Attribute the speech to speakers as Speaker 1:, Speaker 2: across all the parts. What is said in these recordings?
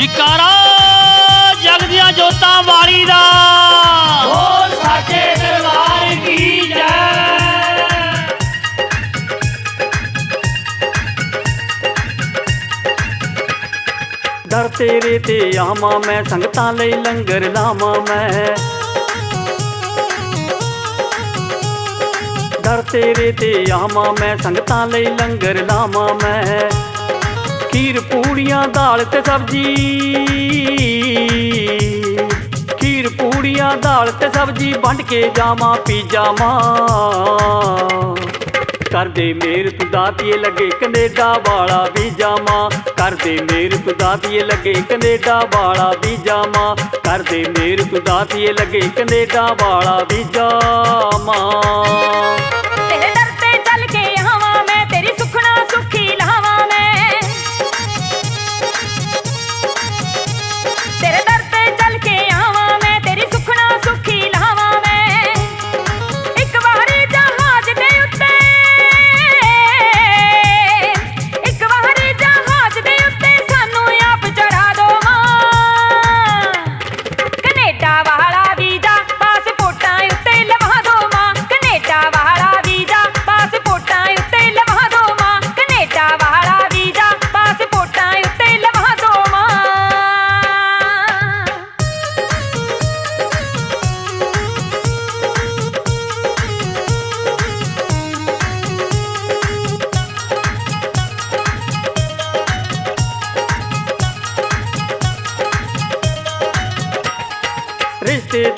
Speaker 1: ਜਿਕਾਰਾ ਜਗਦੀਆਂ ਜੋਤਾਂ ਵਾਲੀ ਦਾ।
Speaker 2: ਬੋਲ ਸਾਚੇ ਦਰਬਾਰ ਕੀ ਜੈ।
Speaker 3: ਦਰ ਤੇਰੇ ਤੇ ਆਵਾਂ ਮੈਂ ਸੰਗਤਾਂ ਲਈ ਲੰਗਰ ਲਾਵਾਂ ਮੈਂ। ਦਰ ਤੇਰੇ ਤੇ ਆਵਾਂ ਮੈਂ ਸੰਗਤਾਂ ਲਈ ਲੰਗਰ ਲਾਵਾਂ ਮੈਂ। ਖੀਰ, ਪੂੜੀਆਂ, ਦਾਲ ਤੇ ਸਬਜੀ। ਖੀਰ, ਪੂੜੀਆਂ, ਦਾਲ ਤੇ ਸਬਜੀ ਵੰਡ ਕੇ ਜਾਵਾਂ ਪੀ ਜਾਵਾਂ ਕਰਦੇ ਮੇਰ ਤੂੰ ਦਾਤੀਏ ਲੱਗੇ ਕੈਨੇਡਾ ਵਾਲਾ ਵੀ। ਜਾਵਾਂ ਕਰਦੇ ਮੇਰ ਤੂੰ ਦਾਤੀਏ ਲੱਗੇ ਕੈਨੇਡਾ ਵਾਲਾ ਵੀ। ਜਾਵਾਂ ਕਰਦੇ ਮੇਰ ਤੂੰ ਦਾਤੀਏ ਲੱਗੇ ਕੈਨੇਡਾ ਵਾਲਾ ਵੀ। ਜਾਵਾਂ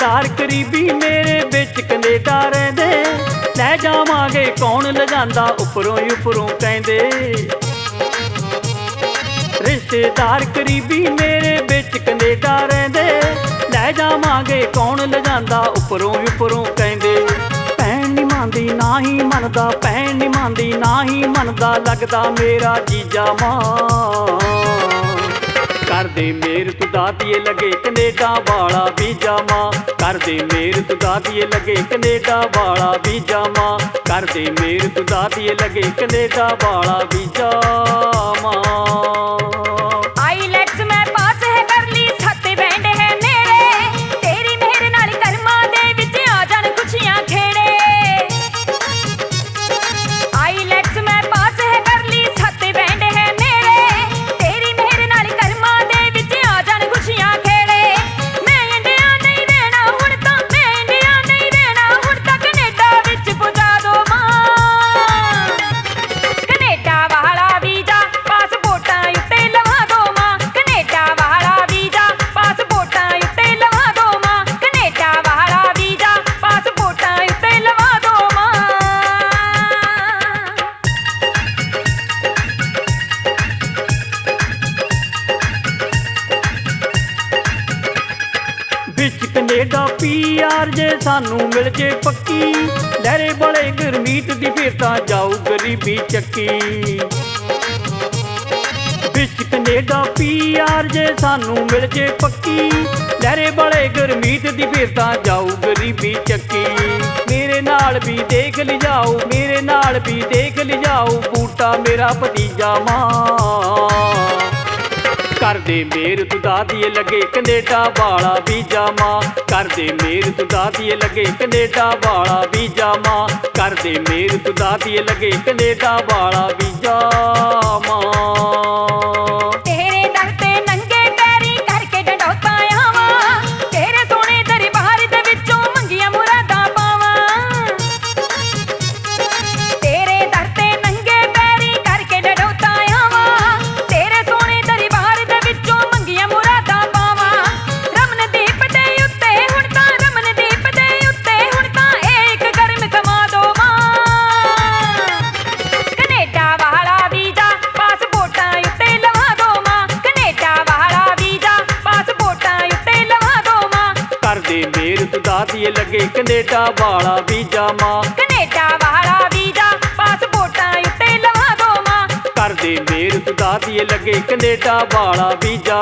Speaker 3: ਰਿਸ਼ਤੇਦਾਰ ਕਰੀਬੀ ਮੇਰੇ ਵਿੱਚ ਕੈਨੇਡਾ ਰਹਿੰਦੇ। ਲੈ ਜਾਵਾਂਗੇ ਕੌਣ ਲਿਜਾਂਦਾ ਉੱਪਰੋਂ ਹੀ ਉੱਪਰੋਂ ਕਹਿੰਦੇ। ਰਿਸ਼ਤੇਦਾਰ ਕਰੀਬੀ ਮੇਰੇ ਵਿੱਚ ਕੈਨੇਡਾ ਰਹਿੰਦੇ। ਲੈ ਜਾਵਾਂਗੇ ਕੌਣ ਲਿਜਾਂਦਾ ਉੱਪਰੋਂ ਹੀ ਉੱਪਰੋਂ ਕਹਿੰਦੇ। ਭੈਣ ਨਹੀਂ ਮੰਨਦੀ, ਨਾ ਹੀ ਮੰਨਦਾ, ਭੈਣ ਨਹੀਂ ਮੰਨਦੀ, ਨਾ ਹੀ ਮੰਨਦਾ ਲੱਗਦਾ ਮੇਰਾ ਜੀਜਾ ਮਾਂ। ਕਰਦੇ ਮੇਰ ਤੂੰ ਦਾਤੀਏ ਲੱਗੇ ਕੈਨੇਡਾ ਵਾਲਾ ਵੀ ਜਾਵਾਂ ਕਰਦੇ ਮੇਰ ਤੂੰ ਦਾਤੀਏ ਲੱਗੇ ਕੈਨੇਡਾ ਵਾਲਾ ਵੀ ਜਾਵਾਂ ਕਰਦੇ ਮੇਰ ਤੂੰ ਦਾਤੀਏ ਲੱਗੇ ਕੈਨੇਡਾ ਵਾਲਾ ਵੀ ਜਾਵਾਂ
Speaker 4: ਵਿੱਚ ਕੈਨੇਡਾ
Speaker 3: ਪੀਆਰ ਜੇ ਸਾਨੂੰ ਮਿਲ ਜੇ ਪੱਕੀ। ਲਹਿਰੇ ਬੜੇ ਗਰਮੀਤ ਦੀ ਫਿਰ ਤਾਂ ਜਾਊ ਗਰੀਬੀ ਚੱਕੀ। ਵਿੱਚ ਕੈਨੇਡਾ ਪੀਆਰ ਜੇ ਸਾਨੂੰ ਮਿਲ ਜੇ ਪੱਕੀ। ਲਹਿਰੇ ਬੜੇ ਗਰਮੀਤ ਦੀ ਫਿਰ ਤਾਂ ਜਾਊ ਗਰੀਬੀ ਚੱਕੀ। ਮੇਰੇ ਨਾਲ ਵੀ ਦੇਖ ਲਿਜਾਓ ਮੇਰੇ ਨਾਲ ਵੀ ਦੇਖ ਲਿਜਾਓ ਬੂਟਾ ਮੇਰਾ ਭਤੀਜਾ ਮਾਂ। ਕਰਦੇ ਮੇਰ ਤੂੰ ਦਾਦੀਏ ਲੱਗੇ ਕੈਨੇਡਾ ਵਾਲਾ ਵੀ ਜਾਵਾਂ ਕਰਦੇ ਮੇਰ ਤੂੰ ਦਾਦੀਏ ਲੱਗੇ ਕੈਨੇਡਾ ਵਾਲਾ ਵੀ ਜਾਵਾਂ ਕਰਦੇ ਮੇਰ ਤੂੰ ਦਾਦੀਏ ਲੱਗੇ ਕੈਨੇਡਾ ਵਾਲਾ ਵੀ ਜਾਵਾਂ ਲੱਗੇ ਕੈਨੇਡਾ ਵਾਲਾ ਵੀ ਜਾਵਾਂ
Speaker 4: ਕੈਨੇਡਾ ਵਾਲਾ ਵੀਜ਼ਾ ਪਾਸਪੋਰਟਾਂ ਉੱਤੇ ਲਵਾ ਦੋ ਮਾਂ।
Speaker 3: ਕਰਦੇ ਮੇਰ ਦਾਦੀਏ ਲੱਗੇ
Speaker 4: ਕੈਨੇਡਾ ਵਾਲਾ ਵੀਜ਼ਾ